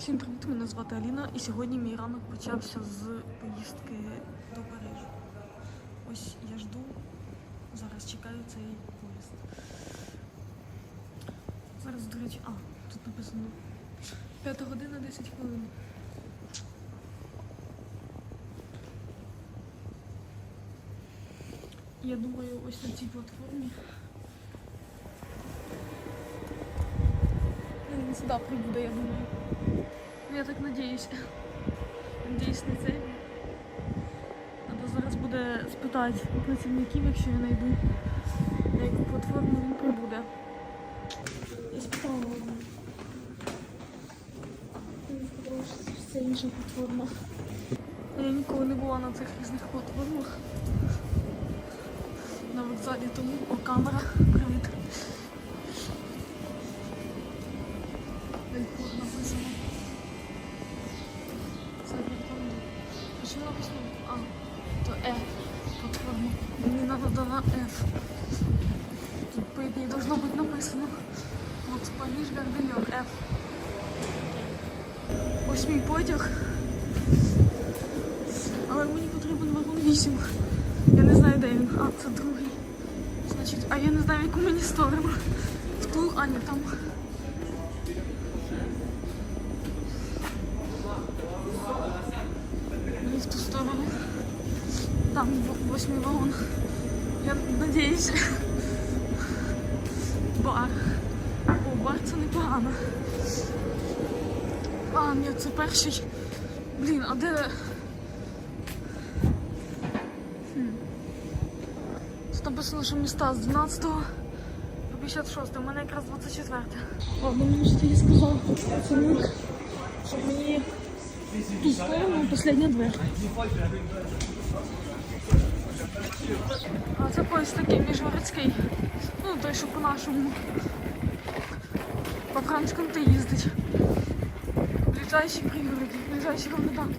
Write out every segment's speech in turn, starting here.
Всім привіт, мене звати Аліна, і сьогодні мій ранок почався з поїздки до Парижа. Ось я жду, зараз чекаю цей поїзд. Зараз, до речі, а, тут написано 5 година 10 хвилин. Я думаю, ось на цій платформі. Він сюди прибуде, я думаю. Я так надіюсь. Надіюсь на це. Треба зараз буде спитати у працівників, якщо я знайду, на яку платформу він прибуде. Я спитала. Він що це інша платформа. Я ніколи не була на цих різних платформах. На вокзалі тому о, камера. написано. От Париж Гардельон F. Ось мій потяг. Але мені потрібен вагон 8. Я не знаю, де він. А, це другий. Значить, а я не знаю, в яку мені сторону. В ту, а ні, там. Мені в ту сторону. Там в- восьмий вагон. Я надіюсь. Бар. О, бар це непогано. А, ні, це перший. Блін, а де. Хм. Тут написано, що міста з 12 по 56, у мене якраз 24. Ладно, мені ж тоді сказав працівник, щоб мені в ту сторону последня дверь. А це поїзд такий міжгородський. Ну, той, що по-нашому. По францькому ти їздить. Ближайший пригороді, ближайший Ромедан.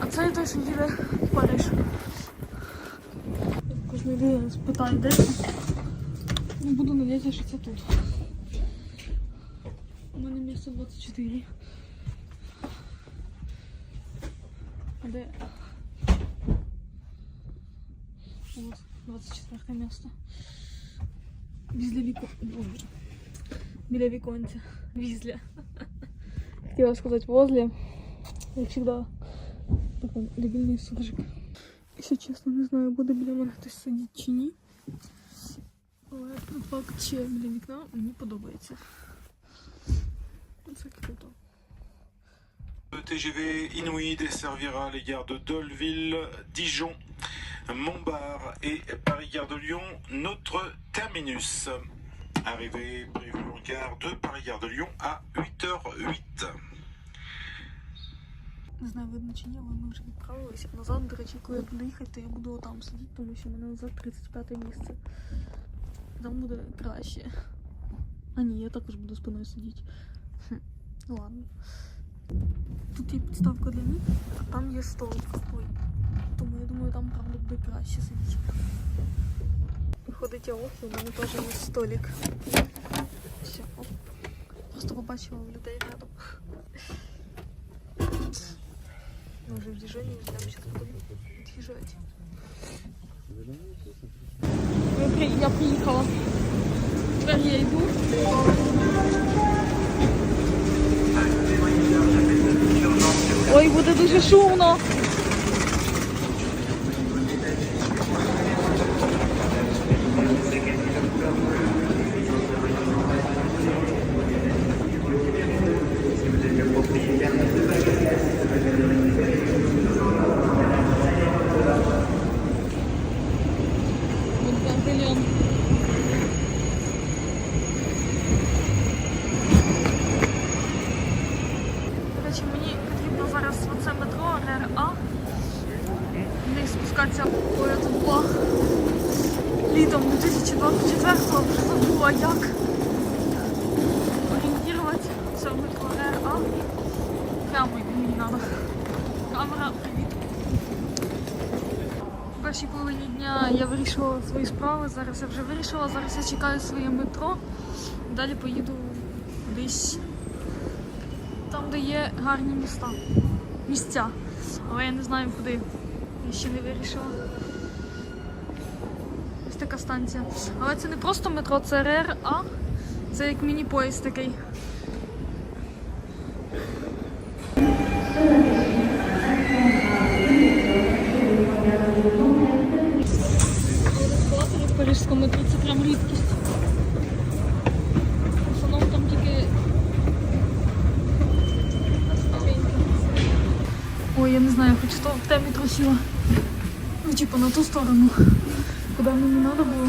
А це той, що їде в Париж. Кожна людина спитає, де. це. Ну, буду надіятися, що це тут. У мене місце 24. А де? Вот, 24 место. Візля віко... Боже. Біля віконця. Візля. Хотіла возле. Як завжди. Такий дебільний суржик. Якщо чесно, не знаю, буде біля мене хтось сидіти чи ні. Але на факт ще біля вікна мені подобається. Це круто. Le TGV Inouï desservira les gares de Dolville, Dijon, Montbard et Paris-Gare de Lyon, notre terminus. Arrivée prévue en gare de Paris-Gare de Lyon à 8h08. Не знаю, видно чи ні, але ми вже відправилися. Назад, до речі, коли я буду їхати, то я буду там сидіти, тому що в мене назад 35 місце. Там буде краще. А ні, я також буду спиною сидіти. Хм, ну ладно. Тут є підставка для ніг, а там є столик. Ой. Тому я думаю, там правда буде краще сидіти. Виходить, я ох, і у мене теж є столик. Все, оп. Просто побачила людей рядом. Мы уже в движении, ждем, сейчас будем отъезжать. Я, при- я приехала. Теперь я иду. Ой, буде дуже шумно. Літом 2024-го вже забула як орієнтувати це в метро РРА. Прямо мені треба. Камера, привіт. В першій половині дня я вирішувала свої справи, зараз я вже вирішила, зараз я чекаю своє метро. Далі поїду кудись там, де є гарні міста. Місця. Але я не знаю куди. Я ще не вирішила. Ось така станція. Але це не просто метро, це РЕР, а це як міні-поїзд такий. В парижському метро це прям рідкість. В там тільки Ой, я не знаю, хоч в темі трусила. Ну, типу на ту сторону. Куди не надо было.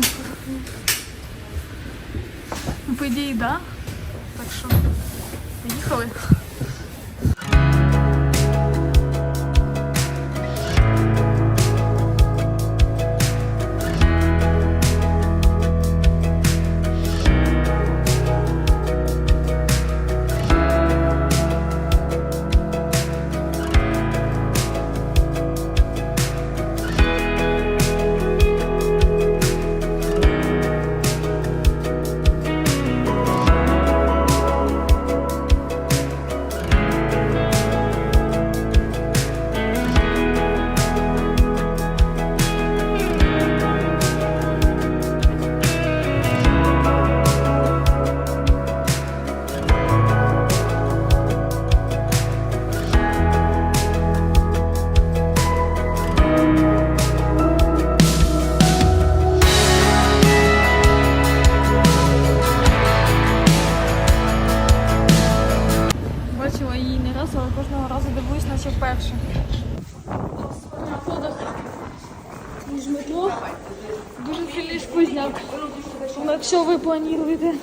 Ну, по идее, да. Так що, поїхали. Тому якщо ви плануєте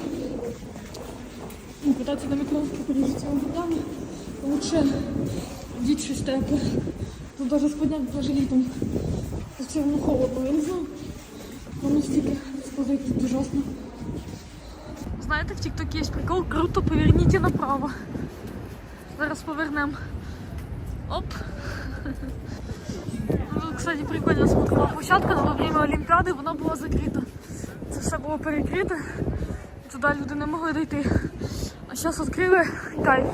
ну, кататися на по цього годами, лучше йдіть щось тепле. Тут даже сквозняк даже літом. Все одно холодно, я не знаю. Воно стільки сквозить тут ужасно. Знаєте, в ТикТоке є прикол, круто, поверніть направо. Зараз повернемо. Оп. Ну, Кстати, прикольно смотрела площадка, але во время Олімпіади вона була закрита. Це все було перекрите. і Туди люди не могли дойти. А зараз відкрили кайф.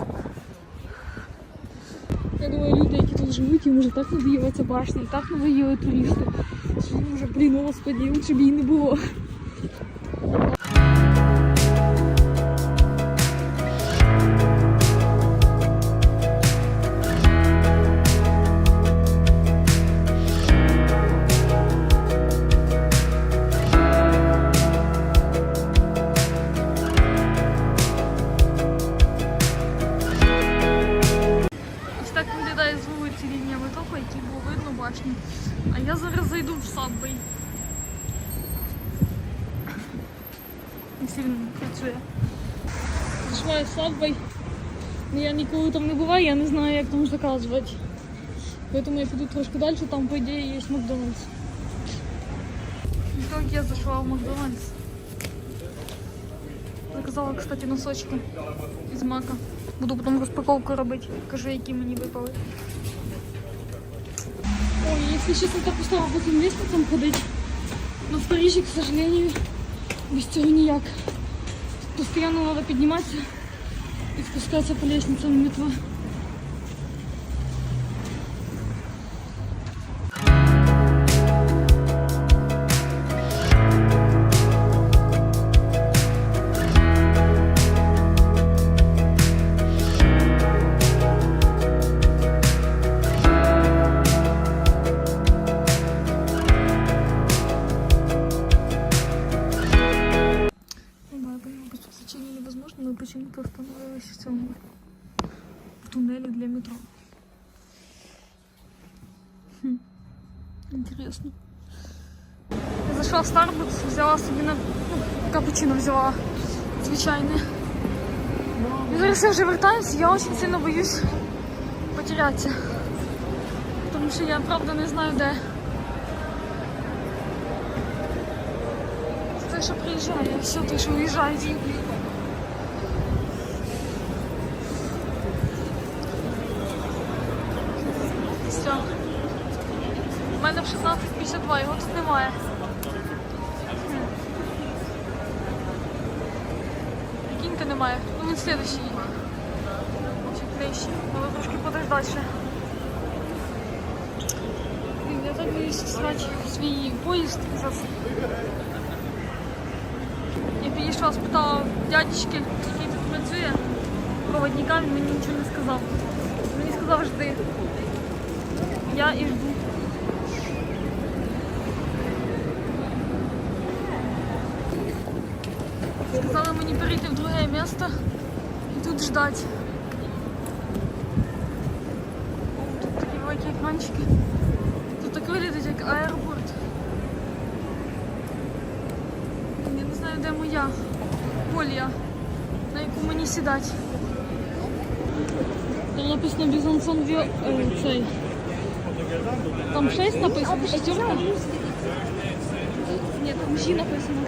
Я думаю, люди, які тут живуть, їм вже так надоїла ця башня, так надоїли туристи. Що їм вже, блін, господі, лучше б її не було. метро, по якій було видно башню. А я зараз зайду в Сабвей. Якщо він працює. Зайшла я в Сабвей. Ну, Я ніколи там не буваю, я не знаю, як там заказувати. Поэтому я піду трошки далі, там, по ідеї, є Макдональдс. Так я зайшла в Макдональдс. Заказала, кстати, носочки із мака. Буду потім розпаковку робити. Кажу, які мені випали. Если честно, так устала по цим лестницам ходить. Но в Парижі, к сожалению, без цього ніяк. Постоянно треба підніматися і спускатися по лестницам метро. невозможно, но почему-то остановилась в цьому в туннеле для метро. Хм. Интересно. Я зайшла в Starbucks, взяла собі на ну, капучино взяла звичайне. І зараз я вже вертаюся, я очень сильно боюсь потерятися. Тому що я правда не знаю де. Це той, що приїжджає, а все той, що уїжджає. Все. 16.52, його тут немає. Прикиньте, немає. Ну він слідущий. Чи ближче. Треба трошки подождати ще. Я так боюсь встати свій поїзд. Я підійшла, спитала дядечки, який тут працює, проводника, він мені нічого не сказав. Мені сказав, жди. Я і жду. Сказали мені перейти в друге місто і тут ждать. О, Тут такі великі екранчики. Тут так виглядить як аеропорт. Я не знаю, де моя колія, на яку мені сідати. Там написано Бізансон Віо... е, цей. Там 6 написано, шестерка? Ні, там Жі написано.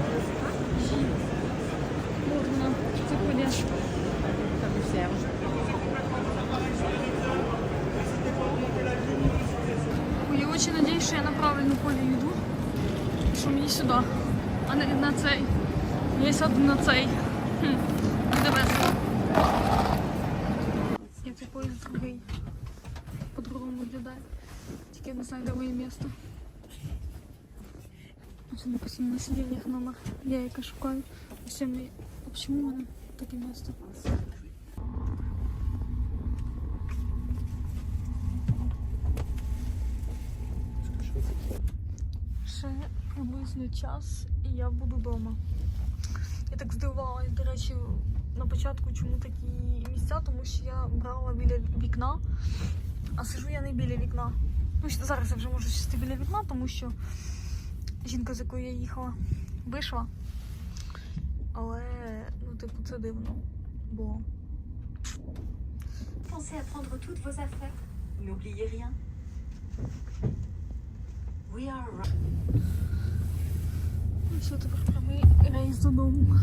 Правильну колію йду. Що мені сюди, а не на цей. Я сяду на цей. Хм, буде весело. Я цей поїзд другий. По-другому виглядає. Тільки я не знаю, де моє місто. Ось написано на сидіннях номер. Я яка шукаю. Ось мені. Чому в мене таке місто? Ще приблизно час і я буду вдома. Я так здивувалась, до речі, на початку чому такі місця, тому що я брала біля вікна, а сижу я не біля вікна. Ну, що зараз я вже можу сісти біля вікна, тому що жінка, з якою я їхала, вийшла. Але, ну, типу, це дивно. Бо Pensez à prendre toutes vos affaires. N'oubliez rien. We are right. ну, все, тепер прямий рейс додому.